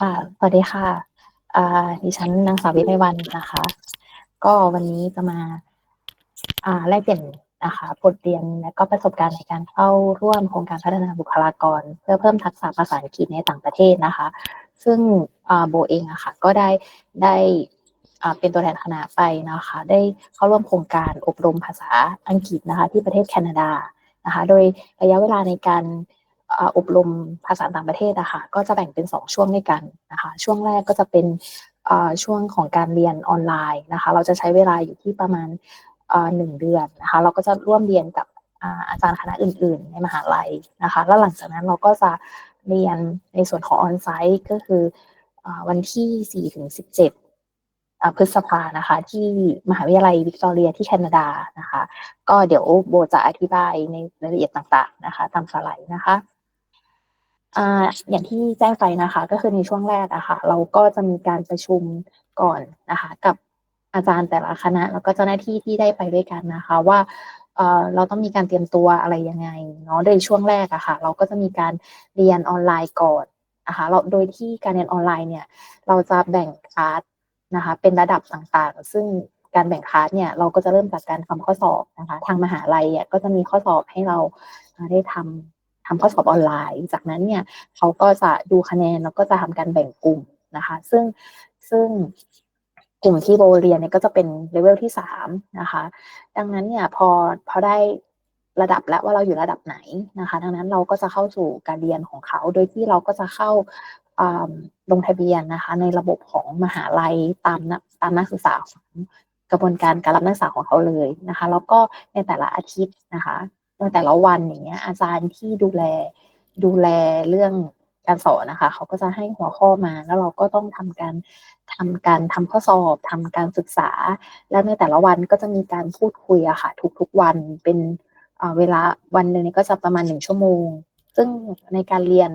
ค่ะ สวัสดีค่ะอ่าดิฉันนางสาววิไลวรรณนะคะ ก็วันนี้จะมา อ่าแลกเปลี่ยนนะคะบทเรียนและก็ประสบการณ์ในการเข้าร่วมโครงการพัฒนาบุคลากร เพื่อเพิ่มทักษะภาษาอังกฤษในต่างประเทศนะคะ ซึ่งโบเองอะค่ะก็ได้ได้เป็นตัวแทนคณะไปนะคะ ได้เข้าร่วมโครงการอบรมภาษาอังกฤษนะคะ ที่ประเทศแคนาดานะคะ โดยระยะเวลาในการ อบรมภาษาต่างประเทศอะค่ะก็จะแบ่งเป็น 2 ช่วงด้วยกันนะคะช่วงแรกก็จะเป็นช่วงของการเรียนออนไลน์นะคะเราจะใช้เวลาอยู่ที่ประมาณอ่า1เดือนนะคะเราก็จะร่วมเรียนกับอาจารย์คณะอื่น ๆ ในมหาลัยนะคะแล้วหลังจากนั้นเราก็จะเรียนในส่วนของ On-site ก็คืออวันที่4-17อ่าพฤษภานะคะ ที่มหาวิทยาลัยวิกตอเรียที่แคนาดานะคะ ก็เดี๋ยวโบจะอธิบายในรายละเอียดต่างๆนะคะ ตามสไลด์นะคะ อ่าอย่างที่แจ้งไปนะคะ ก็คือในช่วงแรกอะค่ะ เราก็จะมีการประชุมก่อนนะคะ กับอาจารย์แต่ละคณะ แล้วก็เจ้าหน้าที่ที่ได้ไปด้วยกันนะคะ ว่าเอ่อเราต้องมีการเตรียมตัวอะไรยังไงเนาะโดยช่วงแรกอะค่ะ เราก็จะมีการเรียนออนไลน์ก่อนนะคะเราโดยที่การเรียนออนไลน์เนี่ย เราจะแบ่งคลาสนะคะ เป็นระดับต่างๆ ซึ่งการแบ่งคลาสเนี่ยเราก็จะเริ่มจากการทำข้อสอบนะคะ ทางมหาลัยอะก็จะมีข้อสอบให้เราอ่าได้ทำ ทำข้อสอบออนไลน์ จากนั้นเนี่ยเขาก็จะดูคะแนนแล้วก็จะทำการแบ่งกลุ่มนะคะ ซึ่งซึ่งกลุ่มที่โบเรียนเนี่ยก็จะเป็น level ที่3นะคะ ดังนั้นเนี่ยพอพอได้ระดับแล้วว่าเราอยู่ระดับไหนนะคะ ดังนั้นเราก็จะเข้าสู่การเรียนของเขา โดยที่เราก็จะเข้าลงทะเบียนนะคะ ในระบบของมหาลัยตามตามนักศึกษาของกระบวนการการรับนักศึกษาของเขาเลยนะคะ แล้วก็ในแต่ละอาทิตย์นะคะ แต่ละวันอย่างเงี้ยอาจารย์ที่ดูแลดูแลเรื่องการสอนนะคะเขาก็จะให้หัวข้อมาแล้วเราก็ต้องทำการทำการทำข้อสอบทำการศึกษา แล้วในแต่ละวันก็จะมีการพูดคุยอะค่ะทุกๆวันเป็นเวลาวันหนึ่งเนี่ยก็จะประมาณ1ชั่วโมง ซึ่งในการเรียน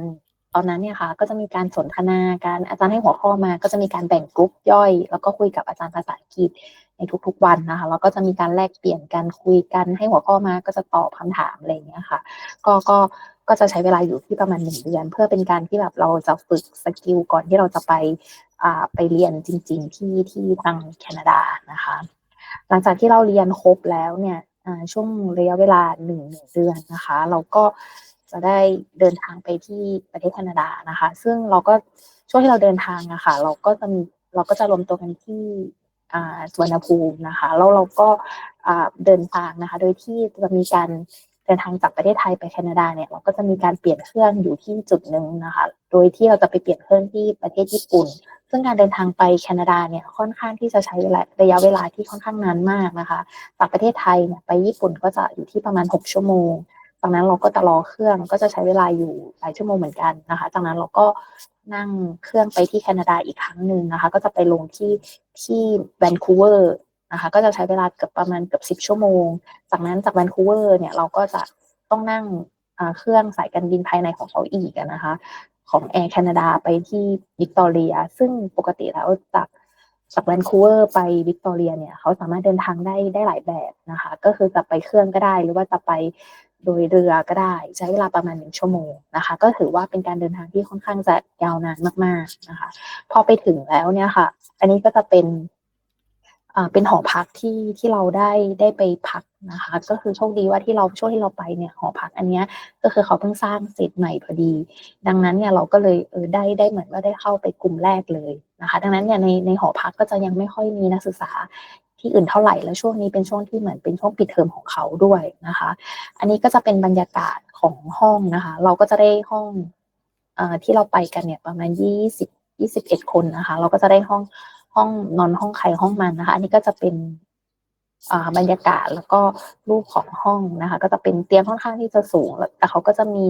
ตอนนั้นเนี่ยค่ะก็จะมีการสนทนากันอาจารย์ให้หัวข้อมา ก็จะมีการแบ่งกรุ๊ปย่อย แล้วก็คุยกับอาจารย์ภาษาอังกฤษ ทุกๆวันนะคะแล้วก็จะมีการแลกเปลี่ยนกันคุยกันให้หัวข้อมาก็จะตอบคำถามอะไรอย่างเงี้ยค่ะ ก็ก็ก็จะใช้เวลาอยู่ที่ประมาณ1เดือน เพื่อเป็นการที่แบบเราจะฝึกสกิลก่อนที่เราจะไปอ่าไปเรียนจริง ๆ ที่ที่ทางแคนาดานะคะ หลังจากที่เราเรียนครบแล้วเนี่ยช่วงระยะเวลา1 1เดือนนะคะ เราก็จะได้เดินทางไปที่ประเทศแคนาดานะคะ ซึ่งเราก็ช่วงที่เราเดินทางอะค่ะเราก็จะมีเราก็จะรวมตัวกันที่ สวรรณภูมินะคะแล้วเราก็เดินทางนะคะ โดยที่จะมีการเดินทางจากประเทศไทยไปแคนาดาเนี่ยเราก็จะมีการเปลี่ยนเครื่องอยู่ที่จุดหนึ่งนะคะ โดยที่เราจะไปเปลี่ยนเครื่องที่ประเทศญี่ปุ่น ซึ่งการเดินทางไปแคนาดาเนี่ยค่อนข้างที่จะใช้เวลาระยะเวลาที่ค่อนข้างนานมากนะคะจากประเทศไทยเนี่ยไปญี่ปุ่นก็จะอยู่ที่ประมาณ 6 ชั่วโมงจากนั้นเราก็จะรอเครื่องก็จะใช้เวลาอยู่หลายชั่วโมงเหมือนกันนะคะ จากนั้นเราก็ นั่งเครื่องไปที่แคนาดาอีกครั้งหนึ่งนะคะ ก็จะไปลงที่ที่ Vancouver นะคะ ก็จะใช้เวลาเกือบประมาณเกือบ10ชั่วโมง จากนั้นจาก Vancouver เนี่ยเราก็จะต้องนั่งเครื่องสายการบินภายในของเขาอีกนะคะ ของ Air Canada ไปที่วิกตอเรีย ซึ่งปกติแล้วจากจาก Vancouver ไปวิกตอเรียเนี่ยเขาสามารถเดินทางได้ได้หลายแบบนะคะ ก็คือจะไปเครื่องก็ได้หรือว่าจะไป โดยเรือก็ได้ใช้เวลาประมาณ1ชั่วโมงนะคะ ก็ถือว่าเป็นการเดินทางที่ค่อนข้างจะยาวนานมากๆนะคะ พอไปถึงแล้วเนี่ยค่ะ อันนี้ก็จะเป็นอ่าเป็นหอพักที่ที่เราได้ได้ไปพักนะคะ ก็คือโชคดีว่าที่เราช่วงที่เราไปเนี่ยหอพักอันเนี้ยก็คือเขาเพิ่งสร้างเสร็จใหม่พอดี ดังนั้นเนี่ยเราก็เลยเออได้ได้เหมือนว่าได้เข้าไปกลุ่มแรกเลยนะคะ ดังนั้นเนี่ยในในหอพักก็จะยังไม่ค่อยมีนักศึกษา ที่อื่นเท่าไหร่แล้วช่วงนี้เป็นช่วงที่เหมือนเป็นช่วงปิดเทอมของเขาด้วยนะคะ อันนี้ก็จะเป็นบรรยากาศของห้องนะคะ เราก็จะได้ห้องอที่เราไปกันเนี่ยประมาณ20 21คนนะคะ เราก็จะได้ห้องห้องนอนห้องใครห้องมันนะคะ อันนี้ก็จะเป็นบรรยากาศแล้วก็รูปของห้องนะคะ ก็จะเป็นเตียงค่อนข้างที่จะสูงแล้วแต่เขาก็จะมี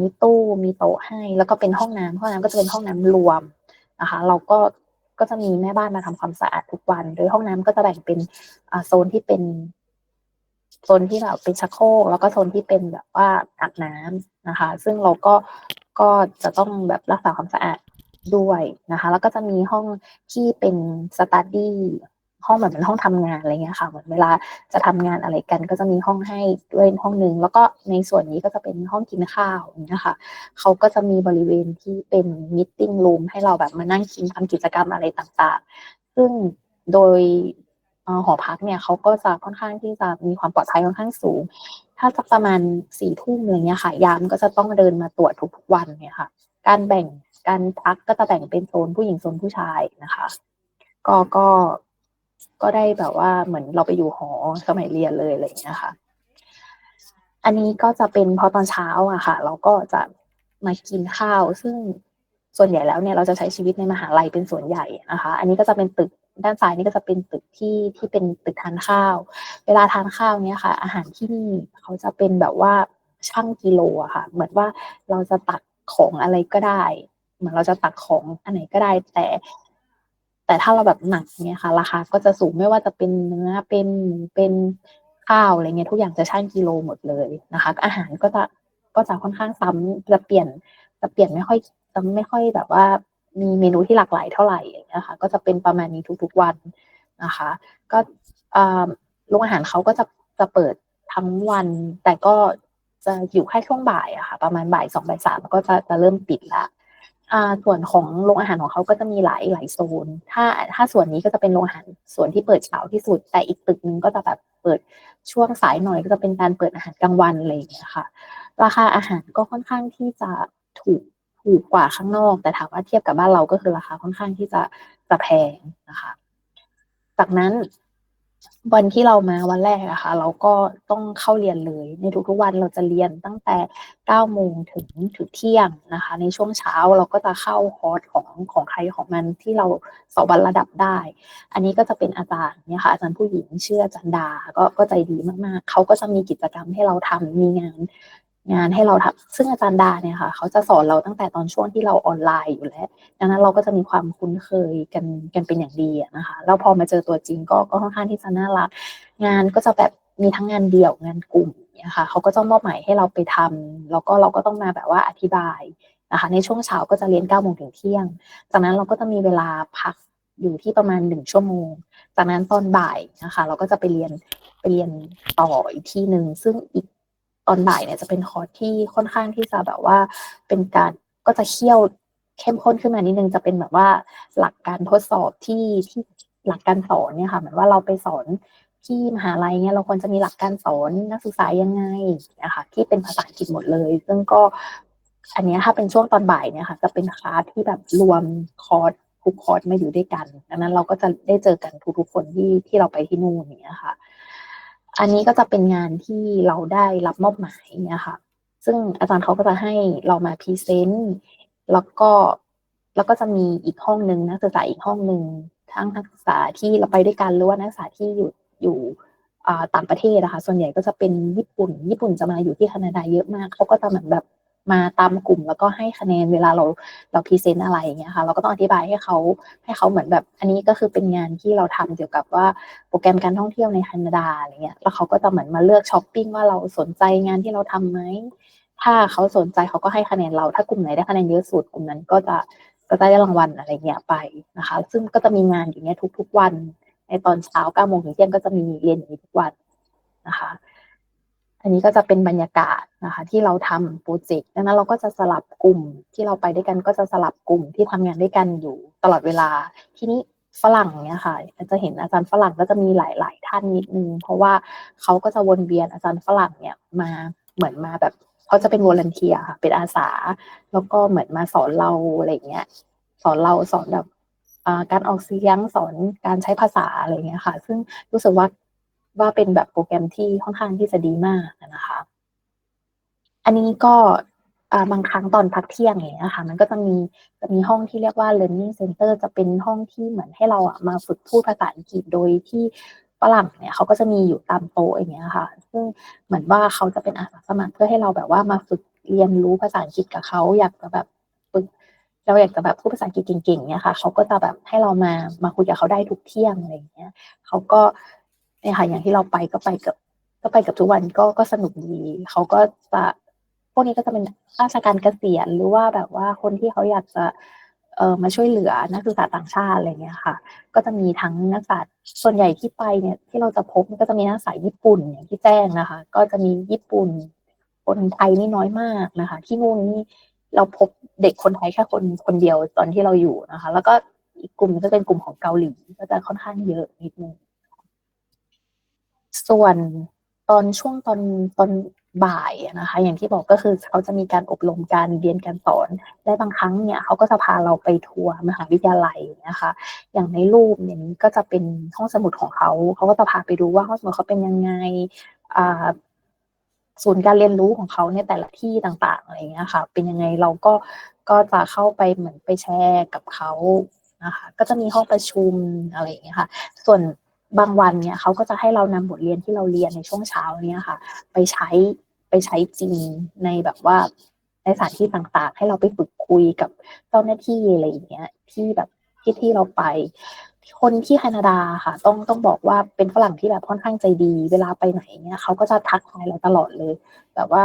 มีตู้มีโต๊ะให้ แล้วก็เป็นห้องน้ำห้องน้ำก็จะเป็นห้องน้ำรวมนะคะ เราก็ ก็จะมีแม่บ้านมาทำความสะอาดทุกวัน โดยห้องน้ำก็จะแบ่งเป็นโซนที่เป็นโซนที่แบบเป็นชักโครกแล้วก็โซนที่เป็นแบบว่าอาบน้ำนะคะ ซึ่งเราก็ก็จะต้องแบบรักษาความสะอาดด้วยนะคะ แล้วก็จะมีห้องที่เป็น study ห้องแบบเป็นห้องทำงานอะไรเงี้ยค่ะเหมือนเวลาจะทำงานอะไรกัน ก็จะมีห้องให้ด้วยห้องหนึ่งแล้วก็ในส่วนนี้ก็จะเป็นห้องกินข้าวอย่างเงี้ยค่ะเขาก็จะมีบริเวณที่เป็นมิ팅รูมให้เราแบบมานั่งกินทำกิจกรรมอะไรต่างๆ ซึ่งโดยหอพักเนี่ยเขาก็จะค่อนข้างที่จะมีความปลอดภัยค่อนข้างสูง ถ้าจะประมาณสี่ทุ่มอะไรเงี้ยค่ะ ยามก็จะต้องเดินมาตรวจทุกๆวันเนี่ยค่ะ การแบ่งการพักก็จะแบ่งเป็นโซนผู้หญิงโซนผู้ชายนะคะ ก็ก็ ก็ได้แบบว่าเหมือนเราไปอยู่หอสมัยเรียนเลยอะไรอย่างเงี้ยค่ะ อันนี้ก็จะเป็นพอตอนเช้าอะค่ะ เราก็จะมากินข้าว ซึ่งส่วนใหญ่แล้วเนี่ยเราจะใช้ชีวิตในมหาลัยเป็นส่วนใหญ่นะคะ อันนี้ก็จะเป็นตึกด้านซ้ายนี่ก็จะเป็นตึกที่ที่เป็นตึกทานข้าว เวลาทานข้าวเนี่ยค่ะ อาหารที่นี่เขาจะเป็นแบบว่าช่างกิโลอะค่ะ เหมือนว่าเราจะตักของอะไรก็ได้ เหมือนเราจะตักของอันไหนก็ได้ แต่ แต่ถ้าเราแบบหนักเนี่ยค่ะ ราคาก็จะสูงไม่ว่าจะเป็นเนื้อเป็นหมูเป็นข้าวอะไรเงี้ยทุกอย่างจะช่างกิโลหมดเลยนะคะ อาหารก็จะก็จะค่อนข้างซ้ำจะเปลี่ยนจะเปลี่ยนไม่ค่อยจะไม่ค่อยแบบว่ามีเมนูที่หลากหลายเท่าไหร่อย่างเงี้ยค่ะก็จะเป็นประมาณนี้ทุกๆวันนะคะ ก็โรงอาหารเขาก็จะจะเปิดทั้งวัน แต่ก็จะอยู่แค่ช่วงบ่ายอะค่ะ ประมาณบ่ายสองบ่ายสามก็จะจะเริ่มปิดละ ส่วนของโรงอาหารของเขาก็จะมีหลายหลายโซน ถ้าถ้าส่วนนี้ก็จะเป็นโรงอาหารส่วนที่เปิดเช้าที่สุด แต่อีกตึกนึงก็จะแบบเปิดช่วงสายหน่อยก็จะเป็นการเปิดอาหารกลางวันอะไรอย่างเงี้ยค่ะ ราคาอาหารก็ค่อนข้างที่จะถูกถูกกว่าข้างนอก แต่ถามว่าเทียบกับบ้านเราก็คือราคาค่อนข้างที่จะจะแพงนะคะ จากนั้น วันที่เรามาวันแรกอะคะ่ะเราก็ต้องเข้าเรียนเลย ในทุกๆวันเราจะเรียนตั้งแต่9โมงถึงถึงเที่ยงนะคะ ในช่วงเช้าเราก็จะเข้าคอร์สของของใครของมันที่เราสอบวันระดับได้ อันนี้ก็จะเป็นอาจารย์เนี่ยค่ะอาจารย์ผู้หญิงชื่ออาจารย์ดาก็ก็ใจดีมากๆ เขาก็จะมีกิจกรรมให้เราทำมีงาน งานให้เราทำซึ่งอาจารย์ดาเนี่ยค่ะ เขาจะสอนเราตั้งแต่ตอนช่วงที่เราออนไลน์อยู่แล้ว ดังนั้นเราก็จะมีความคุ้นเคยกันกันเป็นอย่างดีนะคะแล้วพอมาเจอตัวจริงก็ก็ค่อนข้างที่จะน่ารัก งานก็จะแบบมีทั้งงานเดี่ยวงานกลุ่มเนี่ยค่ะเขาก็จะมอบหมายให้เราไปทำแล้วก็เราก็ต้องมาแบบว่าอธิบายนะคะในช่วงเช้าก็จะเรียน9ก้าโมงถึงเที่ยง จากนั้นเราก็จะมีเวลาพักอยู่ที่ประมาณหนึ่งชั่วโมง จากนั้นตอนบ่ายนะคะ เราก็จะไปเรียนไปเรียนต่ออีกที่หนึ่งซึ่งอีก ตอนบ่ายเนี่ยจะเป็นคอร์สที่ค่อนข้างที่จะแบบว่าเป็นการก็จะเคี่ยวเข้มข้นขึ้นมานิดนึงจะเป็นแบบว่าหลักการทดสอบที่ที่หลักการสอนเนี่ยค่ะเหมือนว่าเราไปสอนที่มหาลัยเนี่ยเราควรจะมีหลักการสอนนักศึกษายังไงนะคะที่เป็นภาษาอังกฤษหมดเลย ซึ่งก็อันนี้ถ้าเป็นช่วงตอนบ่ายเนี่ยค่ะ จะเป็นคลาสที่แบบรวมคอร์สทุกคอร์สมาอยู่ด้วยกันดังนั้นเราก็จะได้เจอกันทุกๆคนที่ที่เราไปที่นู่นเนี่ยค่ะ อันนี้ก็จะเป็นงานที่เราได้รับมอบหมายเนี่ยค่ะ ซึ่งอาจารย์เขาก็จะให้เรามาพรีเซนต์แล้วก็แล้วก็จะมีอีกห้องหนึ่งนักศึกษาอีกห้องหนึ่งทั้งนักศึกษาที่เราไปด้วยกันหรือว่านักศึกษาที่อยู่อยู่ต่างประเทศนะคะ ส่วนใหญ่ก็จะเป็นญี่ปุ่น ญี่ปุ่นจะมาอยู่ที่แคนาดาเยอะมากเขาก็จะเหมือนแบบ มาตามกลุ่มแล้วก็ให้คะแนนเวลาเราเราพรีเซนต์อะไรอย่างเงี้ยค่ะ เราก็ต้องอธิบายให้เขาให้เขาเหมือนแบบ อันนี้ก็คือเป็นงานที่เราทำเกี่ยวกับว่าโปรแกรมการท่องเที่ยวในแคนาดาอะไรเงี้ยแล้วเขาก็จะเหมือนมาเลือกช้อปปิ้งว่าเราสนใจงานที่เราทํำไหมถ้าเขาสนใจเขาก็ให้คะแนนเรา ถ้ากลุ่มไหนได้คะแนนเยอะสุดกลุ่มนั้นก็จะก็ได้รางวัลอะไรเงี้ยไปนะคะ ซึ่งก็จะมีงานอย่างเงี้ยทุก ๆ วัน ในตอนเช้าเก้าโมงถึงเที่ยงก็จะมีเรียนอย่างนี้ทุกวันนะคะ อันนี้ก็จะเป็นบรรยากาศนะคะที่เราทำโปรเจกต์ดังนั้นเราก็จะสลับกลุ่มที่เราไปด้วยกันก็จะสลับกลุ่มที่ทำงานด้วยกันอยู่ตลอดเวลา ทีนี้ฝรั่งเนี่ยค่ะจะเห็นอาจารย์ฝรั่งก็จะมีหลาย ๆ ท่านนิดนึง เพราะว่าเขาก็จะวนเวียนอาจารย์ฝรั่งเนี่ยมาเหมือนมาแบบเขาจะเป็นวอลเนเทียค่ะ เป็นอาสา แล้วก็เหมือนมาสอนเราอะไรเงี้ยสอนเราสอนแบบการออกเสียงสอนการใช้ภาษาอะไรเงี้ยค่ะ ซึ่งรู้สึกว่า ว่าเป็นแบบโปรแกรมที่ค่อนข้างที่จะดีมากนะคะ อันนี้ก็บางครั้งตอนพักเที่ยงอย่างเงี้ยค่ะ มันก็จะมีจะมีห้องที่เรียกว่า learning center จะเป็นห้องที่เหมือนให้เราอะมาฝึกพูดภาษาอังกฤษโดยที่ฝรั่งเนี่ยเขาก็จะมีอยู่ตามโต๊ะอย่างเงี้ยค่ะ ซึ่งเหมือนว่าเขาจะเป็นอาสาสมัครเพื่อให้เราแบบว่ามาฝึกเรียนรู้ภาษาอังกฤษกับเขาอยากจะแบบฝึกเราอยากจะแบบพูดภาษาอังกฤษเก่งๆเนี่ยค่ะเขาก็จะแบบให้เรามามาคุยกับเขาได้ทุกเที่ยงอะไรอย่างเงี้ยเขาก็ เนี่ยค่ะอย่างที่เราไปก็ไปกับ ก็ไปกับทุกวันก็ก็สนุกดีเขาก็จะพวกนี้ก็จะเป็นราชการเกษียณหรือว่าแบบว่าคนที่เขาอยากจะเออมาช่วยเหลือนักศึกษาต่างชาติอะไรเงี้ยค่ะ ก็จะมีทั้งนักศึกษาส่วนใหญ่ที่ไปเนี่ยที่เราจะพบก็จะมีนักศึกษาญี่ปุ่นอย่างที่แจ้งนะคะ ก็จะมีญี่ปุ่น คนไทยนี่น้อยมากนะคะ ที่นู่นนี่เราพบเด็กคนไทยแค่คนคนเดียวตอนที่เราอยู่นะคะ แล้วก็อีกกลุ่มก็เป็นกลุ่มของเกาหลีก็จะค่อนข้างเยอะนิดนึง ส่วนตอนช่วงตอนตอนบ่ายนะคะ อย่างที่บอกก็คือเขาจะมีการอบรมการเรียนการสอน และบางครั้งเนี่ยเขาก็จะพาเราไปทัวร์มหาวิทยาลัยนะคะ อย่างในรูปอย่างนี้ก็จะเป็นห้องสมุดของเขาเขาก็จะพาไปดูว่าห้องสมุดเขาเป็นยังไงศูนย์การเรียนรู้ของเขาเนี่ยแต่ละที่ต่างๆอะไรเงี้ยค่ะ เป็นยังไงเราก็ก็จะเข้าไปเหมือนไปแชร์กับเขานะคะ ก็จะมีห้องประชุมอะไรอย่างเงี้ยค่ะ ส่วน บางวันเนี่ยเขาก็จะให้เรานำบทเรียนที่เราเรียนในช่วงเช้าเนี่ยค่ะ ไปใช้ไปใช้จริงในแบบว่าในสถานที่ต่างๆ ให้เราไปฝึกคุยกับเจ้าหน้าที่อะไรอย่างเงี้ยที่แบบที่ที่เราไป คนที่แคนาดาค่ะ ต้องต้องบอกว่าเป็นฝรั่งที่แบบค่อนข้างใจดี เวลาไปไหนเนี่ยเขาก็จะทักทายเราตลอดเลย แบบว่า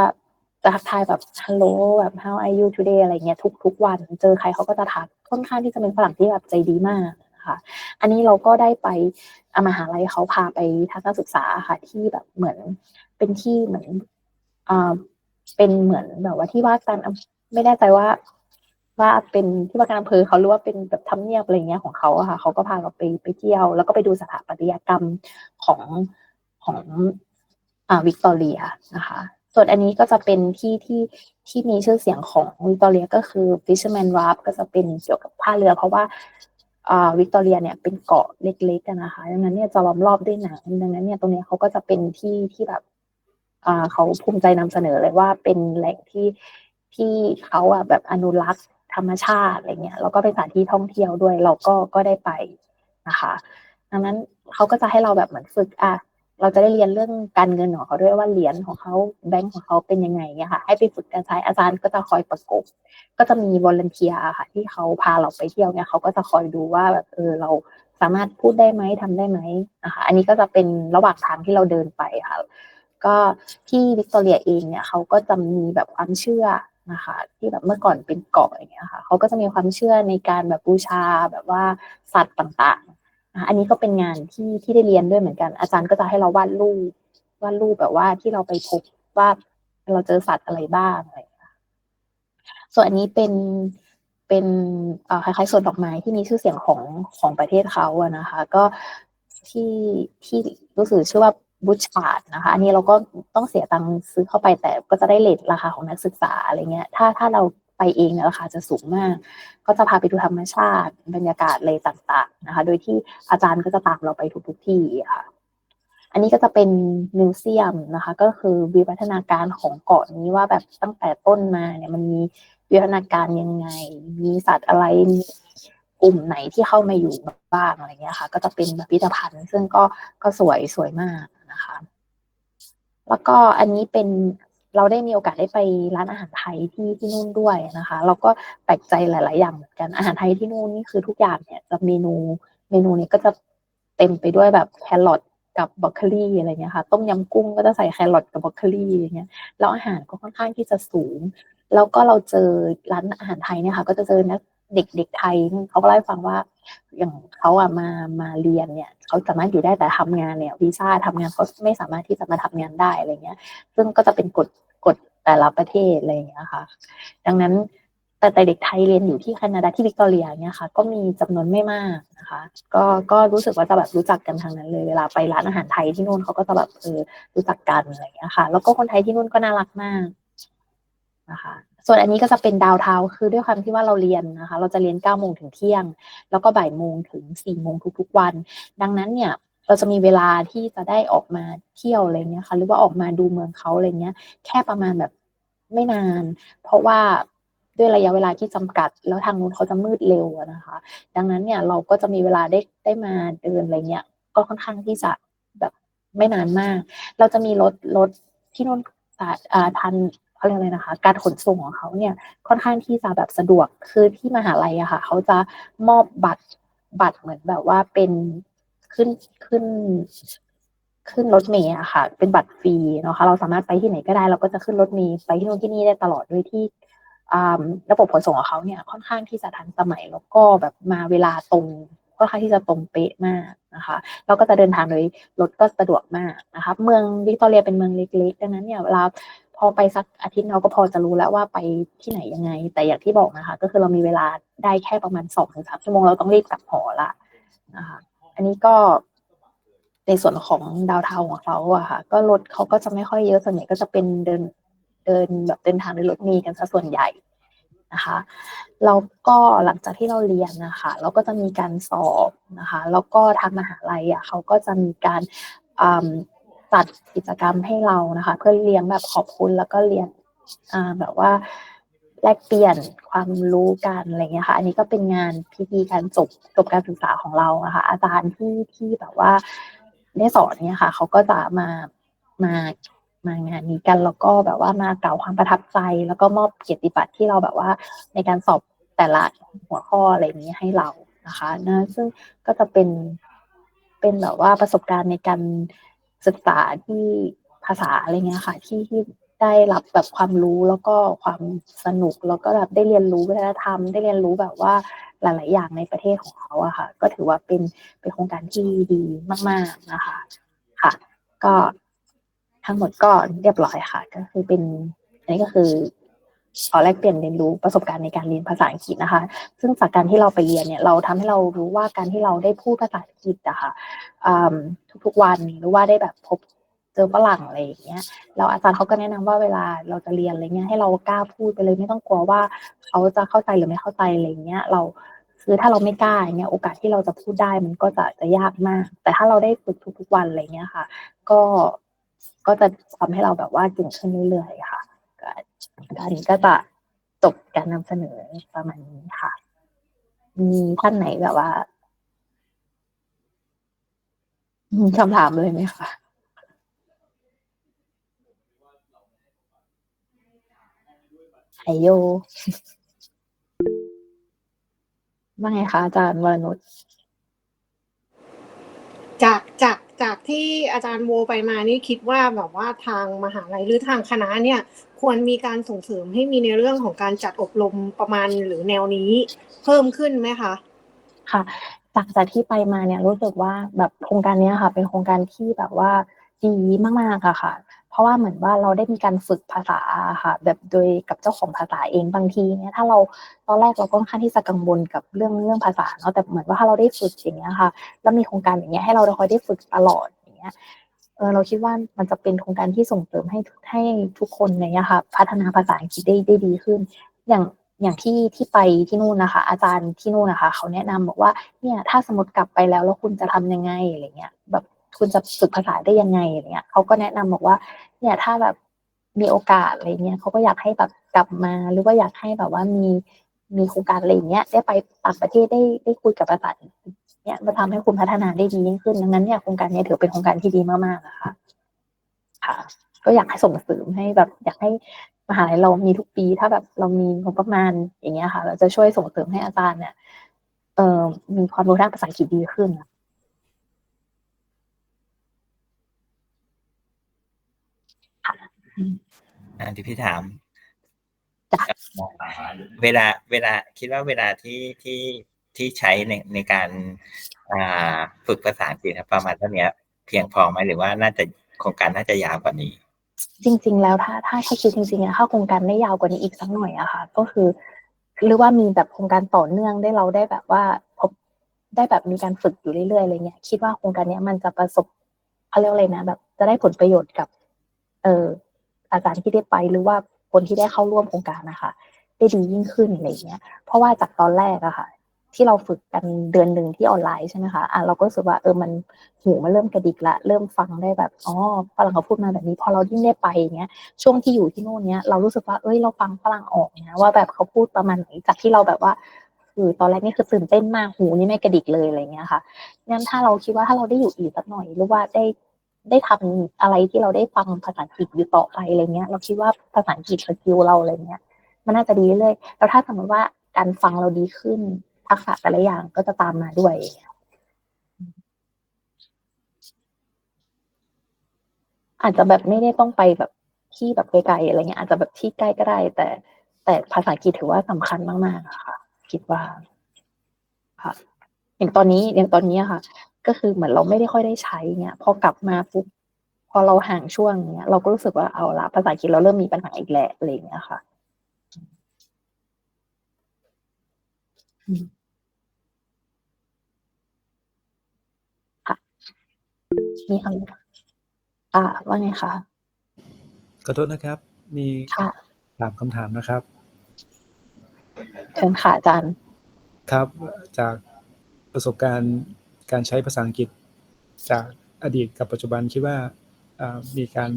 จะทักทายแบบ hello แบบ how are you today อะไรเงี้ยทุกทุกวัน เจอใครเขาก็จะทักค่อนข้างที่จะเป็นฝรั่งที่แบบใจดีมาก คะอันนี้เราก็ได้ไปมหาลัยเขาพาไปทัศนศึกษาค่ะ ที่แบบเหมือนเป็นที่เหมือนอ่าเป็นเหมือนแบบว่าที่ว่าการไม่แน่ใจว่าว่าเป็นที่ว่าการอำเภอเขาหรือว่าเป็นแบบทำเนียบอะไรเงี้ยของเขาอะค่ะเขาก็พาเราไปไปเที่ยว แล้วก็ไปดูสถาปัตยกรรมของของอ่าวิกตอเรียนะคะ ส่วนอันนี้ก็จะเป็นที่ที่ที่มีชื่อเสียงของวิกตอเรียก็คือ Fisherman Wharf ก็จะเป็นเกี่ยวกับท่าเรือ เพราะว่า วิกตอเรียเนี่ยเป็นเกาะเล็กๆกันนะคะดังนั้นเนี่ยจะล้อมรอบด้วยหนังดังนั้นเนี่ยตรงนี้เขาก็จะเป็นที่ที่แบบเขาภูมิใจนำเสนอเลยว่าเป็นแหล่งที่ที่เขาอะแบบอนุรักษ์ธรรมชาติอะไรเงี้ยแล้วก็เป็นสถานที่ท่องเที่ยวด้วยเราก็ก็ได้ไปนะคะ ดังนั้นเขาก็จะให้เราแบบเหมือนฝึกอะ เราจะได้เรียนเรื่องการเงินของเขาด้วยว่าเหรียญของเขาแบงก์ของเขาเป็นยังไงเนี่ยค่ะให้ไปฝึกการใช้อาจารย์ก็จะคอยประกบก็จะมีวอลเนเทียค่ะ ที่เขาพาเราไปเที่ยวเนี่ยเขาก็จะคอยดูว่าแบบเออเราสามารถพูดได้ไหมทำได้ไหมนะคะอันนี้ก็จะเป็นระหว่างทางที่เราเดินไปค่ะ ก็ที่วิกตอเรียเองเนี่ยเขาก็จะมีแบบความเชื่อนะคะที่แบบเมื่อก่อนเป็นเกาะอย่างเงี้ยค่ะเขาก็จะมีความเชื่อในการแบบบูชาแบบว่าสัตว์ต่าง อันนี้ก็เป็นงานที่ที่ได้เรียนด้วยเหมือนกัน อาจารย์ก็จะให้เราวาดรูปวาดรูปแบบว่าที่เราไปพบว่าเราเจอสัตว์อะไรบ้างอะไรส่วนอันนี้เป็นเป็นคล้ายๆสวนดอกไม้ที่มีชื่อเสียงของของประเทศเขาอะนะคะ ก็ที่ที่รู้สึกชื่อว่าบูชาดนะคะ อันนี้เราก็ต้องเสียตังค์ซื้อเข้าไปแต่ก็จะได้เลทราคาของนักศึกษาอะไรเงี้ย ถ้าถ้าเรา ไปเองเนี่ยราคาจะสูงมาก ก็จะพาไปดูธรรมชาติบรรยากาศอะไรต่างๆนะคะ โดยที่อาจารย์ก็จะตามเราไปทุกๆที่ค่ะ อันนี้ก็จะเป็นมิวเซียมนะคะ ก็คือวิวัฒนาการของเกาะนี้ว่าแบบตั้งแต่ต้นมาเนี่ยมันมีวิวัฒนาการยังไง มีสัตว์อะไรมีกลุ่มไหนที่เข้ามาอยู่บ้างอะไรเงี้ยค่ะ ก็จะเป็นพิพิธภัณฑ์ ซึ่งก็ก็สวยสวยมากนะคะ แล้วก็อันนี้เป็น เราได้มีโอกาสได้ไปร้านอาหารไทยที่ที่นู่นด้วยนะคะ เราก็แปลกใจหลาย ๆ อย่างเหมือนกันอาหารไทยที่นู่นนี่คือทุกอย่างเนี่ยจะเมนูเมนูนี้ก็จะเต็มไปด้วยแบบแครอทกับบรอกโคลีอะไรเงี้ยค่ะ ต้มยำกุ้งก็จะใส่แครอทกับบรอกโคลีอย่างเงี้ยแล้วอาหารก็ค่อนข้างที่จะสูง แล้วก็เราเจอร้านอาหารไทยเนี่ยค่ะ ก็จะเจอนักเด็กเด็กไทยเขาก็เล่าให้ฟังว่า อย่างเขาอะมามาเรียนเนี่ยเขาสามารถอยู่ได้แต่ทำงานเนี่ยวีซ่าทำงานเขาไม่สามารถที่จะมาทำงานได้อะไรเงี้ย ซึ่งก็จะเป็นกฎกฎแต่ละประเทศอะไรเงี้ยค่ะ ดังนั้นแต่แต่เด็กไทยเรียนอยู่ที่แคนาดาที่วิกตอเรียเนี่ยค่ะ ก็มีจำนวนไม่มากนะคะ ก็ก็รู้สึกว่าจะแบบรู้จักกันทางนั้นเลยเวลาไปร้านอาหารไทยที่นู่นเขาก็จะแบบเออรู้จักกันอะไรเงี้ยค่ะ แล้วก็คนไทยที่นู่นก็น่ารักมากนะคะ ส่วนอันนี้ก็จะเป็นดาวเทาคือด้วยความที่ว่าเราเรียนนะคะ เราจะเรียน9ก้าโมงถึงเที่ยง แล้วก็บ่ายโมงถึง4ี่โมงทุกๆวัน ดังนั้นเนี่ยเราจะมีเวลาที่จะได้ออกมาเที่ยวอะไรเงี้ยค่ะ หรือว่าออกมาดูเมืองเขาอะไรเงี้ย แค่ประมาณแบบไม่นาน เพราะว่าด้วยระยะเวลาที่จำกัด แล้วทางนู้นเขาจะมืดเร็วนะคะ ดังนั้นเนี่ยเราก็จะมีเวลาได้ได้มาเดินอะไรเงี้ย ก็ค่อนข้างที่จะแบบไม่นานมาก เราจะมีรถรถที่นู่นทัน เขาเรียกอะไรนะคะ การขนส่งของเขาเนี่ยค่อนข้างที่จะแบบสะดวกคือที่มหาลัยอะค่ะเขาจะมอบบัตรบัตรเหมือนแบบว่าเป็นขึ้นขึ้นขึ้นรถเมย์อะค่ะ เป็นบัตรฟรีเนาะคะเราสามารถไปที่ไหนก็ได้ เราก็จะขึ้นรถเมย์ไปที่นู่นที่นี่ได้ตลอดโดยที่ระบบขนส่งของเขาเนี่ยค่อนข้างที่จะทันสมัยแล้วก็แบบมาเวลาตรงค่อนข้างที่จะตรงเป๊ะมากนะคะแล้วก็จะเดินทางโดยรถก็สะดวกมากนะคะเมืองวิกตอเรียเป็นเมืองเล็กๆดังนั้นเนี่ยเวลา พอไปสักอาทิตย์เราก็พอจะรู้แล้วว่าไปที่ไหนยังไง แต่อย่างที่บอกนะคะ ก็คือเรามีเวลาได้แค่ประมาณสองถึงสามชั่วโมงเราต้องรีบกลับหอละนะคะอันนี้ก็ในส่วนของดาวเทาของเขาอะค่ะ ก็รถเขาก็จะไม่ค่อยเยอะส่วนใหญ่ก็จะเป็นเดินเดินแบบเดินทางด้วยรถมีกันซะส่วนใหญ่นะคะแล้วก็หลังจากที่เราเรียนนะคะเราก็จะมีการสอบนะคะ แล้วก็ทางมหาลัยอะเขาก็จะมีการ จัดกิจกรรมให้เรานะคะ เพื่อเลี้ยงแบบขอบคุณแล้วก็เรียนแบบว่าแลกเปลี่ยนความรู้กันอะไรเงี้ยค่ะ อันนี้ก็เป็นงานพิธีการจบจบการศึกษาของเราอะค่ะอาจารย์ที่ที่แบบว่าได้สอนเนี่ยค่ะเขาก็จะมามามางานนี้กันแล้วก็แบบว่ามากล่าวความประทับใจ แล้วก็มอบเกียรติบัตรที่เราแบบว่าในการสอบแต่ละหัวข้ออะไรนี้ให้เรานะคะนะซึ่งก็จะเป็นเป็นแบบว่าประสบการณ์ในการ ศึกษาที่ภาษาอะไรเงี้ยค่ะ ที่ที่ได้รับแบบความรู้แล้วก็ความสนุกแล้วก็แบบได้เรียนรู้วัฒนธรรม ได้เรียนรู้แบบว่าหลาย ๆ อย่างในประเทศของเขาอะค่ะ ก็ถือว่าเป็นเป็นโครงการที่ดีมาก ๆนะคะ ค่ะ ก็ทั้งหมดก็เรียบร้อยค่ะ ก็คือเป็นอันนี้ก็คือ ขอแลกเปลี่ยนเรียนรู้ประสบการณ์ในการเรียนภาษาอังกฤษนะคะ ซึ่งจากการที่เราไปเรียนเนี่ยเราทำให้เรารู้ว่าการที่เราได้พูดภาษาอังกฤษอะค่ะทุกๆวันหรือว่าได้แบบพบเจอฝรั่งอะไรอย่างเงี้ยเราอาจารย์เขาก็แนะนำว่าเวลาเราจะเรียนอะไรเงี้ยให้เรากล้าพูดไปเลยไม่ต้องกลัวว่าเขาจะเข้าใจหรือไม่เข้าใจอะไรเงี้ยเราคือถ้าเราไม่กล้าอย่างเงี้ยโอกาสที่เราจะพูดได้มันก็จะจะยากมาก แต่ถ้าเราได้ฝึกทุกๆวันอะไรเงี้ยค่ะ ก็ก็จะทำให้เราแบบว่าเก่งขึ้นเรื่อยๆค่ะ การนี้ก็จะจบการนำเสนอประมาณนี้ค่ะ มีท่านไหนแบบว่ามีคำถามเลยไหมคะไอโยว่าไงคะอาจารย์วรนุชจาก จากที่อาจารย์โวไปมานี่คิดว่าแบบว่าทางมหาลัยหรือทางคณะเนี่ยควรมีการส่งเสริมให้มีในเรื่องของการจัดอบรมประมาณหรือแนวนี้เพิ่มขึ้นไหมคะค่ะ จากจากที่ไปมาเนี่ยรู้สึกว่าแบบโครงการนี้ค่ะ เป็นโครงการที่แบบว่าดีมากๆอะค่ะ ราะว่าเหมือนว่าเราได้มีการฝึกภาษาค่ะ แบบโดยกับเจ้าของภาษาเองบางทีเนี่ยถ้าเราตอนแรกเราก็ค่อนข้างที่จะกังวลกับเรื่องเรื่องภาษาเนาะแต่เหมือนว่าถ้าเราได้ฝึกอย่างเงี้ยค่ะแล้วมีโครงการอย่างเงี้ยให้เราได้คอยได้ฝึกตลอดอย่างเงี้ยเออเราคิดว่ามันจะเป็นโครงการที่ส่งเสริมให้ให้ทุกคนเนี่ยค่ะ พัฒนาภาษาอังกฤษได้ได้ดีขึ้น อย่างอย่างที่ที่ไปที่นู่นนะคะ อาจารย์ที่นู่นนะคะ เขาแนะนำบอกว่าเนี่ยถ้าสมมติกลับไปแล้วแล้วคุณจะทำยังไงอะไรเงี้ยแบบคุณจะฝึกภาษาได้ยังไงอะไรเงี้ยเขาก็แนะนำบอกว่า เนี่ยถ้าแบบมีโอกาสอะไรเงี้ยเขาก็อยากให้แบบกลับมาหรือว่าอยากให้แบบว่ามีมีโครงการอะไรเงี้ยได้ไปต่างประเทศได้ได้คุยกับภาษาเนี่ยมาทำให้คุณพัฒนาได้ดียิ่งขึ้นดังนั้นเนี่ยโครงการนี้ถือเป็นโครงการที่ดีมากๆนะคะค่ะ ก็อยากให้ส่งเสริมให้แบบ อยากให้มหาลัยเรามีทุกปี ถ้าแบบเรามีงบประมาณอย่างเงี้ยค่ะ เราจะช่วยส่งเสริมให้อาจารย์เนี่ยเอ่อมีความรู้ด้านภาษาอังกฤษดีขึ้น อันที่พี่ถาม เวลาเวลาคิดว่าเวลาที่ที่ที่ใช้ในในการอ่าฝึกภาษาอังกฤษประมาณเท่านี้เพียงพอไหมหรือว่าน่าจะโครงการน่าจะยาวกว่านี้ จริง ๆ แล้วถ้าถ้าให้คิดจริงๆอะถ้าโครงการได้ยาวกว่านี้อีกสักหน่อยอะค่ะ ก็คือหรือว่ามีแบบโครงการต่อเนื่องได้เราได้แบบว่าพบได้แบบมีการฝึกอยู่เรื่อยๆอะไรเงี้ยคิดว่าโครงการนี้มันจะประสบเขาเรียกอะไรนะ แบบ จะได้ผลประโยชน์กับ เออ อาจารย์ที่ได้ไปหรือว่าคนที่ได้เข้าร่วมโครงการนะคะได้ดียิ่งขึ้นอะไรเงี้ย เพราะว่าจากตอนแรกอะค่ะ ที่เราฝึกกันเดือนหนึ่งที่ออนไลน์ใช่ไหมคะอะเราก็รู้สึกว่าเออมันหูมันเริ่มกระดิกละ เริ่มฟังได้แบบอ๋อฝรั่งเขาพูดมาแบบนี้ พอเรายิ่งได้ไปเงี้ยช่วงที่อยู่ที่โน่นเนี้ยเรารู้สึกว่าเอ้ยเราฟังฝรั่งออกนะว่าแบบเขาพูดประมาณไหนจากที่เราแบบว่าคือตอนแรกนี่คือตื่นเต้นมากหูนี่ไม่กระดิกเลยอะไรเงี้ยค่ะงั้นถ้าเราคิดว่าถ้าเราได้อยู่อีกสักหน่อย หรือว่าได้ ได้ทำอะไรที่เราได้ฟังภาษาอังกฤษอยู่ต่อไปอะไรเงี้ย เราคิดว่าภาษาอังกฤษสกิลเราอะไรเงี้ย มันน่าจะดีเลยแล้วถ้าสมมติว่าการฟังเราดีขึ้นทักษะแต่ละอย่างก็จะตามมาด้วยอาจจะแบบไม่ได้ต้องไปแบบที่แบบไกลๆอะไรเงี้ยอาจจะแบบที่ใกล้ก็ได้ แต่ แต่ภาษาอังกฤษถือว่าสำคัญมากๆค่ะ คิดว่าค่ะอย่างตอนนี้อย่างตอนนี้ค่ะ ก็คือเหมือนเราไม่ได้ค่อยได้ใช้เงี้ยพอกลับมาปุ๊บพอเราห่างช่วงเงี้ยเราก็รู้สึกว่าเอาละภาษาอังกฤษเราเริ่มมีปัญหาอีกแหละอะไรอย่างเงี้ยค่ะอืมค่ะมีคำถามอ่าว่าไงคะขอโทษนะครับ มีค่ะถามคำถามนะครับเชิญค่ะอาจารย์ ครับ จากประสบการณ์ การใช้ภาษาอังกฤษจากอดีตกับปัจจุบันคิดว่ามีการ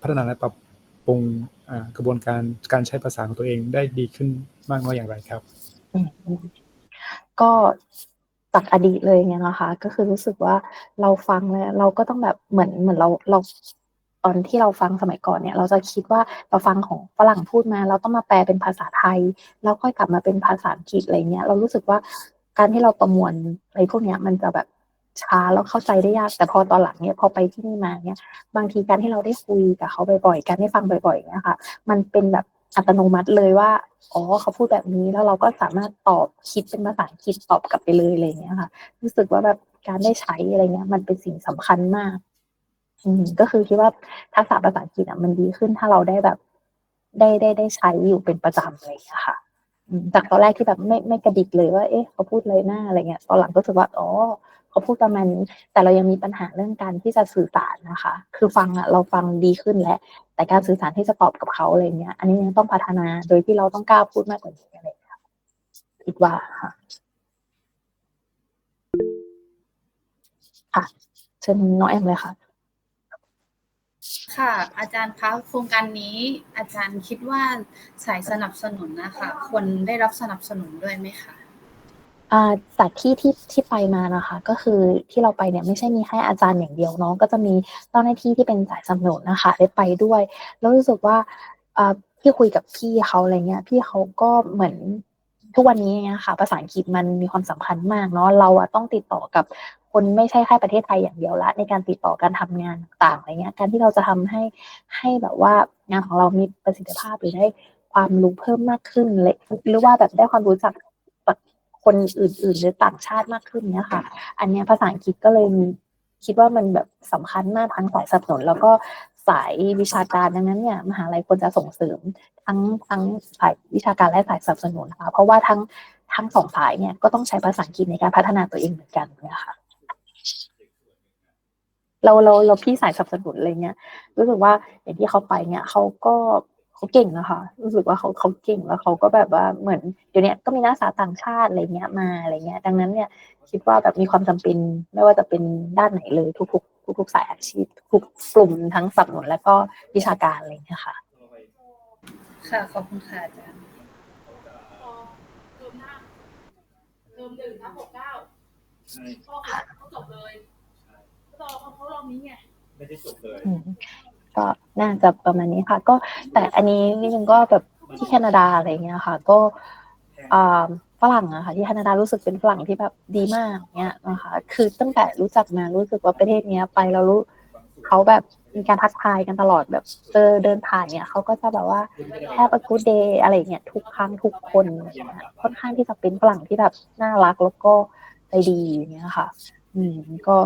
พัฒนาและปรับปรุงกระบวนการการใช้ภาษาของตัวเองได้ดีขึ้นมากน้อยอย่างไรครับ ก็จากอดีตเลยเนี่ยนะคะ ก็คือรู้สึกว่าเราฟังแล้วเราก็ต้องแบบเหมือนเหมือนเราเราตอนที่เราฟังสมัยก่อนเนี่ย เราจะคิดว่าเราฟังของฝรั่งพูดมา เราต้องมาแปลเป็นภาษาไทย แล้วค่อยกลับมาเป็นภาษาอังกฤษอะไรเงี้ย เรารู้สึกว่า การที่เราประมวลอะไรพวกเนี้ย มันจะแบบช้าแล้วเข้าใจได้ยาก แต่พอตอนหลังเนี่ยพอไปที่นี่มาเนี่ย บางทีการที่เราได้คุยกับเขาบ่อยๆการได้ฟังบ่อยๆเนี่ยค่ะ มันเป็นแบบอัตโนมัติเลยว่า อ๋อ เขาพูดแบบนี้ แล้วเราก็สามารถตอบคิดเป็นภาษาอังกฤษตอบกลับไปเลยอะไรเงี้ยค่ะ รู้สึกว่าแบบการได้ใช้อะไรเงี้ย มันเป็นสิ่งสำคัญมาก อืม ก็คือคิดว่าทักษะภาษาอังกฤษอะมันดีขึ้นถ้าเราได้แบบ ได้ได้ได้ใช้อยู่เป็นประจำอะไรอย่างเงี้ยค่ะ จากตอนแรกที่แบบไม่ไม่กระดิกเลยว่า เอ๊ะเขาพูดเลยหน้าอะไรเงี้ย ตอนหลังก็รู้สึกว่าอ๋อเขาพูดประมาณนี้ แต่เรายังมีปัญหาเรื่องการที่จะสื่อสารนะคะ คือฟังอะเราฟังดีขึ้นแล้วแต่การสื่อสารที่จะตอบกับเขาอะไรเงี้ย อันนี้ยังต้องพัฒนาโดยที่เราต้องกล้าพูดมากกว่านี้อะไรอย่างเงี้ยค่ะคิดว่าค่ะค่ะเชิญน้องแอมเลยค่ะ ค่ะ อาจารย์คะโครงการนี้อาจารย์คิดว่าสายสนับสนุนนะคะควรได้รับสนับสนุนด้วยไหมคะจากที่ที่ที่ไปมานะคะ ก็คือที่เราไปเนี่ยไม่ใช่มีแค่อาจารย์อย่างเดียวเนาะก็จะมีเจ้าหน้าที่ที่เป็นสายสนับสนุนนะคะได้ไปด้วย แล้วรู้สึกว่าอ่าที่คุยกับพี่เขาอะไรเงี้ยพี่เขาก็เหมือนทุกวันนี้เนี่ยค่ะภาษาอังกฤษมันมีความสำคัญมากเนาะเราอะต้องติดต่อกับ คนไม่ใช่แค่ประเทศไทยอย่างเดียวละ ในการติดต่อการทำงานต่างๆอะไรเงี้ย การที่เราจะทำให้ให้แบบว่างานของเรามีประสิทธิภาพหรือได้ความรู้เพิ่มมากขึ้นเลยหรือว่าแบบได้ความรู้จักคนอื่นๆหรือต่างชาติมากขึ้นเนี่ยค่ะ อันเนี้ยภาษาอังกฤษก็เลยมีคิดว่ามันแบบสำคัญมากทั้งสายสนับสนุนแล้วก็สายวิชาการดังนั้นเนี่ยมหาลัยควรจะส่งเสริมทั้งทั้งสายวิชาการและสายสนับสนุนนะคะเพราะว่าทั้งทั้งสองสายเนี่ยก็ต้องใช้ภาษาอังกฤษในการพัฒนาตัวเองเหมือนกันเนี่ยค่ะ เราเราเราพี่สายสนับสนุนอะไรเงี้ยรู้สึกว่าอย่างที่เขาไปเนี่ยเขาก็เขาเก่งนะคะรู้สึกว่าเขาเขาเก่งแล้วเขาก็แบบว่าเหมือนเดี๋ยวนี้ก็มีนักศึกษาต่างชาติอะไรเงี้ยมาอะไรเงี้ย ดังนั้นเนี่ยคิดว่าแบบมีความจำเป็นไม่ว่าจะเป็นด้านไหนเลยทุกๆ ทุกๆสายอาชีพทุกกลุ่มทั้งสนับสนุนและก็วิชาการอะไรเงี้ยค่ะ ค่ะขอบคุณค่ะอาจารย์เทอมหน้าเทอมหนึ่งทับหกเก้าก็เขาจบเลยก็ รอเขาเขารอบนี้ไงอืมก็น่าจะประมาณนี้ค่ะ ก็แต่อันนี้นี่นึงก็แบบที่แคนาดาอะไรเงี้ยค่ะ ก็อ่าฝรั่งอะค่ะ ที่แคนาดารู้สึกเป็นฝรั่งที่แบบดีมากเนี้ยนะคะคือตั้งแต่รู้จักมารู้สึกว่าประเทศเนี้ยไปเรารู้เขาแบบมีการทักทายกันตลอดแบบเจอเดินผ่านเนี่ยเขาก็จะแบบว่า Have a good day อะไรเงี้ยทุกครั้งทุกคนอะไรเงี้ยค่อนข้างที่จะเป็นฝรั่งที่แบบน่ารักแล้วก็ใจดีอย่างเงี้ยค่ะ อืมก็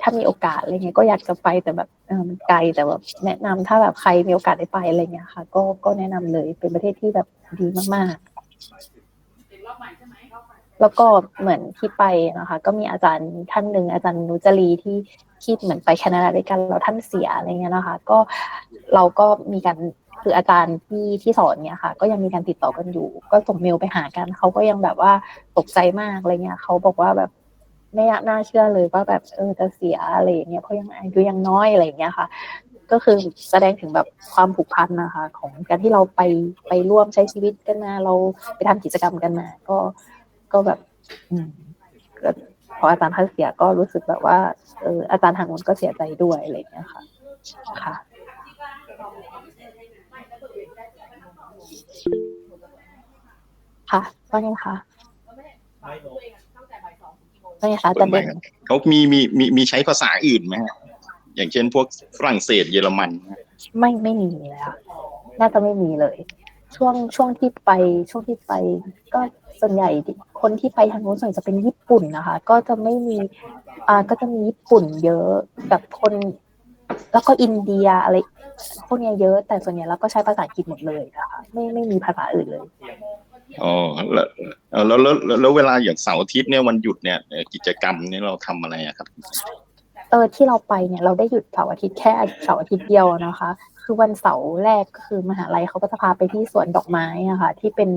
ถ้ามีโอกาสอะไรเงี้ยก็อยากจะไปแต่แบบเออมันไกลแต่แบบแนะนำถ้าแบบใครมีโอกาสได้ไปอะไรเงี้ยค่ะ ก็ก็แนะนำเลยเป็นประเทศที่แบบดีมากม่ใช่ไหมรอบใหม่ๆแล้วก็เหมือนที่ไปนะคะ ก็มีอาจารย์ท่านหนึ่งอาจารย์นุจรีที่ที่เหมือนไปแคนาดาด้วยกันแล้วท่านเสียอะไรเงี้ยนะคะ ก็เราก็มีการคืออาจารย์ที่ที่สอนเนี่ยค่ะ ก็ยังมีการติดต่อกันอยู่ ก็ส่งเมลไปหากันเขาก็ยังแบบว่าตกใจมากอะไรเงี้ยเขาบอกว่าแบบ ไม่น่าเชื่อเลยว่าแบบเออจะเสียอะไรอย่างเงี้ยเพราะยังอายุยังน้อยอะไรอย่างเงี้ยค่ะ ก็คือแสดงถึงแบบความผูกพันนะคะ ของการที่เราไปไปร่วมใช้ชีวิตกันมาเราไปทำกิจกรรมกันมาก็ก็แบบ อืมพออาจารย์ท่านเสียก็รู้สึกแบบว่าเอออาจารย์ทางนู้นก็เสียใจด้วยอะไรอย่างเงี้ยค่ะค่ะค่ะว่าไงคะ ว่าไงคะอาจารย์เด่นเขามีมีมีมีใช้ภาษาอื่นไหมฮะอย่างเช่นพวกฝรั่งเศสเยอรมันฮะไม่ไม่มีเลยค่ะน่าจะไม่มีเลย ช่วงช่วงที่ไปช่วงที่ไป ก็ส่วนใหญ่คนที่ไปทางนู้นส่วนใหญ่จะเป็นญี่ปุ่นนะคะ ก็จะไม่มีอ่าก็จะมีญี่ปุ่นเยอะแบบคน แล้วก็อินเดียอะไรพวกเนี้ยเยอะ แต่ส่วนใหญ่แล้วก็ใช้ภาษาอังกฤษหมดเลยนะคะไม่ไม่มีภาษาอื่นเลย อ๋อแล้วแล้วแล้วเวลาอย่างเสาร์อาทิตย์เนี่ยวันหยุดเนี่ยกิจกรรมเนี่ยเราทำอะไรอะครับเออที่เราไปเนี่ยเราได้หยุดเสาร์อาทิตย์แค่เสาร์อาทิตย์เดียวนะคะ คือวันเสาร์แรกก็คือมหาลัยเขาก็จะพาไปที่สวนดอกไม้อะค่ะ ที่เป็น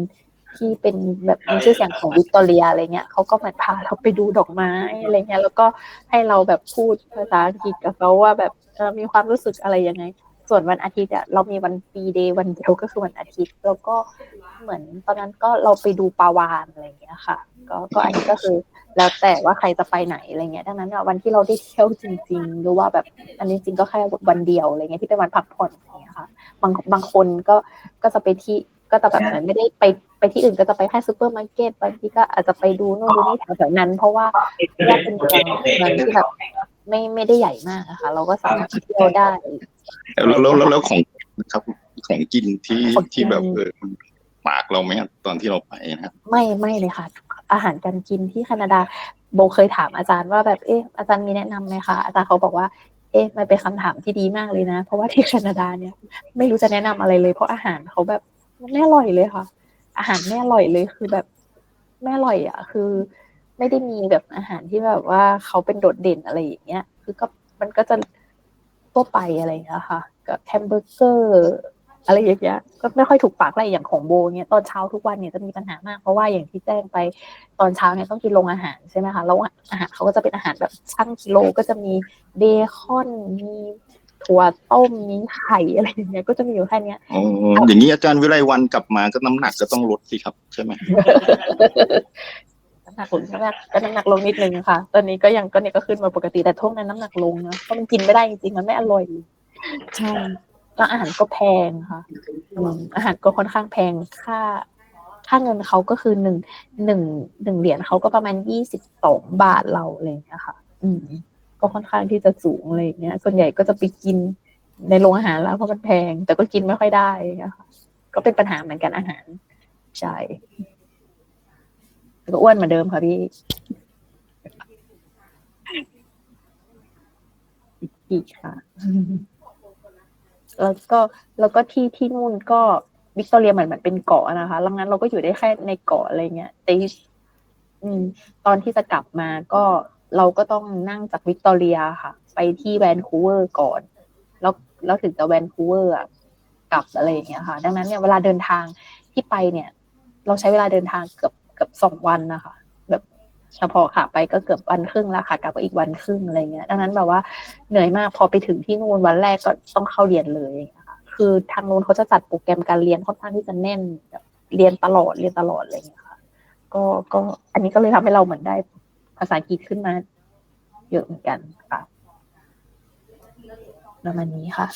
ที่เป็นแบบมีชื่อเสียงของวิกตอเรียอะไรเงี้ยเขาก็เหมือนพาเราไปดูดอกไม้อะไรเงี้ยแล้วก็ให้เราแบบพูดภาษาอังกฤษกับเขาว่าแบบมีความรู้สึกอะไรยังไง ส่วนวันอาทิตย์อะเรามีวันฟรีเดย์วันเดียวก็คือวันอาทิตย์ แล้วก็เหมือนตอนนั้นก็เราไปดูปลาวานอะไรอย่างเงี้ยค่ะ ก็ก็อันนี้ก็คือแล้วแต่ว่าใครจะไปไหนอะไรเงี้ยดังนั้นอะวันที่เราได้เที่ยวจริง ๆ หรือว่าแบบอันนี้จริงก็แค่วันเดียวอะไรเงี้ยที่เป็นวันพักผ่อนอย่างเงี้ยค่ะ บางบางคนก็ก็จะไปที่ก็จะแบบเหมือนไม่ได้ไปไปที่อื่นก็จะไปแค่ซูเปอร์มาร์เก็ตบางทีก็อาจจะไปดูนู่นดูนี่แถวๆนั้น เพราะว่าแยกเป็นเมืองเมืองที่แบบ ไม่ไม่ได้ใหญ่มากอะค่ะเราก็สามารถเที่ยวได้แล้วแล้วแล้วแล้วของนะครับ ของกินที่ของกินที่แบบเออมันปากเราไหมครับตอนที่เราไปนะครับ ไม่ไม่เลยค่ะ อาหารการกินที่แคนาดาโบเคยถามอาจารย์ว่าแบบเอ๊ะอาจารย์มีแนะนำไหมคะอาจารย์เขาบอกว่าเอ๊ะมันเป็นคำถามที่ดีมากเลยนะ เพราะว่าที่แคนาดาเนี่ย ไม่รู้จะแนะนำอะไรเลย เพราะอาหารเขาแบบมันไม่อร่อยเลยค่ะ อาหารไม่อร่อยเลยคือแบบไม่อร่อยอะ คือ ไม่ได้มีแบบอาหารที่แบบว่าเขาเป็นโดดเด่นอะไรอย่างเงี้ย คือก็มันก็จะทั่วไปอะไรอย่างเงี้ยค่ะกับแฮมเบอร์เกอร์อะไรอย่างเงี้ยก็ไม่ค่อยถูกปากอะไรอย่างของโบเนี่ยตอนเช้าทุกวันเนี่ยจะมีปัญหามากเพราะว่าอย่างที่แจ้งไปตอนเช้าเนี่ยต้องกินโรงอาหารใช่ไหมคะแล้วอาหารเขาก็จะเป็นอาหารแบบชั่งกิโลก็จะมีเบคอนมีถั่วต้มมีไข่อะไรอย่างเงี้ยก็จะมีอยู่แค่เนี้ยอ๋ออย่างนี้อาจารย์วิไลวันกลับมาก็น้ำหนักก็ต้องลดสิครับใช่ไหมน้ำ หนักลงน้ำหนักก็น้ำหนักลงนิดนึงค่ะ ตอนนี้ก็ยังก็เนี่ยก็ขึ้นมาปกติแต่ท่วงนั้นน้ำหนักลงนะเพราะมันกินไม่ได้จริงๆมันไม่อร่อยใช่แล้วอาหารก็แพงค่ะอาหารก็ค่อนข้างแพงค่าค่าเงินเขาก็คือหนึ่งหนึ่งหนึ่งเหรียญเขาก็ประมาณยี่สิบสองบาทเราอะไรอย่างเงี้ยค่ะ อืม ก็ค่อนข้างที่จะสูงอะไรอย่างเงี้ย ส่วนใหญ่ก็จะไปกินในโรงอาหารแล้วเพราะมันแพง แต่ก็กินไม่ค่อยได้ค่ะก็เป็นปัญหาเหมือนกันอาหารใช่ ก็อ้วนเหมือนเดิมค่ะพี่อีกค่ะ แล้วก็แล้วก็ที่ที่นู่นก็วิกตอเรียเหมือนเหมือนเป็นเกาะนะคะแล้วงั้นเราก็อยู่ได้แค่ในเกาะอะไรเงี้ยแต่อืมตอนที่จะกลับมาก็เราก็ต้องนั่งจากวิกตอเรียค่ะ ไปที่แวนคูเวอร์ก่อน แล้วแล้วถึงจะแวนคูเวอร์อะกลับอะไรอย่างเงี้ยค่ะ ดังนั้นเนี่ยเวลาเดินทางที่ไปเนี่ย เราใช้เวลาเดินทางเกือบเกือบสองวันนะคะแบบเฉพาะค่ะไปก็เกือบวันครึ่งแล้วค่ะกลับก็อีกวันครึ่งอะไรเงี้ย ดังนั้นแบบว่าเหนื่อยมากพอไปถึงที่นู่นวันแรกก็ต้องเข้าเรียนเลยค่ะคือทางนู้นเขาจะจัดโปรแกรมการเรียนค่อนข้างที่จะแน่นแบบเรียนตลอดเรียนตลอดอะไรเงี้ยค่ะ ก็ก็อันนี้ก็เลยทำให้เราเหมือนได้ภาษาอังกฤษขึ้นมาเยอะเหมือนกันค่ะประมาณนี้ค่ะ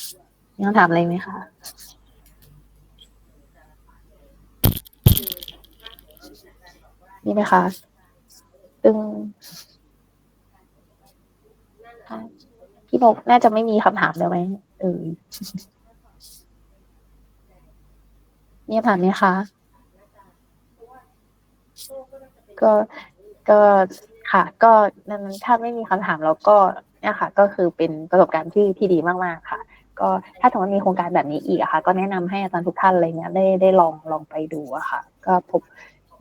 มีคำถามอะไรไหมคะ นี่ไหมคะ ตึงค่ะพี่นกน่าจะไม่มีคำถามแล้วไหมเออมีคำถามไหมคะ ก็ก็ค่ะ ก็นั้นถ้าไม่มีคำถามแล้วก็เนี่ยค่ะ ก็คือเป็นประสบการณ์ที่ที่ดีมากๆค่ะ ก็ถ้าสมมติมีโครงการแบบนี้อีกอะค่ะ ก็แนะนำให้อาจารย์ทุกท่านอะไรเงี้ยได้ได้ลองลองไปดูอะค่ะ ก็พบ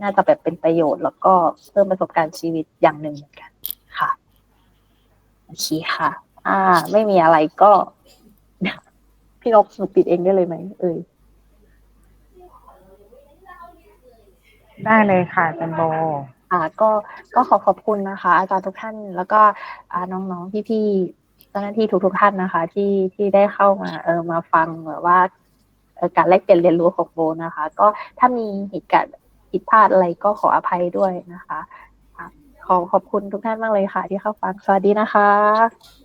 น่าจะแบบเป็นประโยชน์ แล้วก็เพิ่มประสบการณ์ชีวิตอย่างหนึ่งเหมือนกันค่ะโอเคค่ะ อ่า ไม่มีอะไรก็ พี่นกหนูปิดเองได้เลยไหมเอ่ยได้เลยค่ะอาจันโบอ่าก็ก็ขอขอบคุณนะคะ อาจารย์ทุกท่านแล้วก็อ่าน้องๆพี่ๆเจ้าหน้าที่ทุกๆท่านนะคะ ที่ที่ได้เข้ามาเออมาฟังแบบว่าเอ่อการแลกเปลี่ยนเรียนรู้ของโบนะคะ ก็ถ้ามีเหตุการณ์ ผิดพลาดอะไรก็ขออภัยด้วยนะคะ ขอขอบคุณทุกท่านมากเลยค่ะ ที่เข้าฟัง สวัสดีนะคะ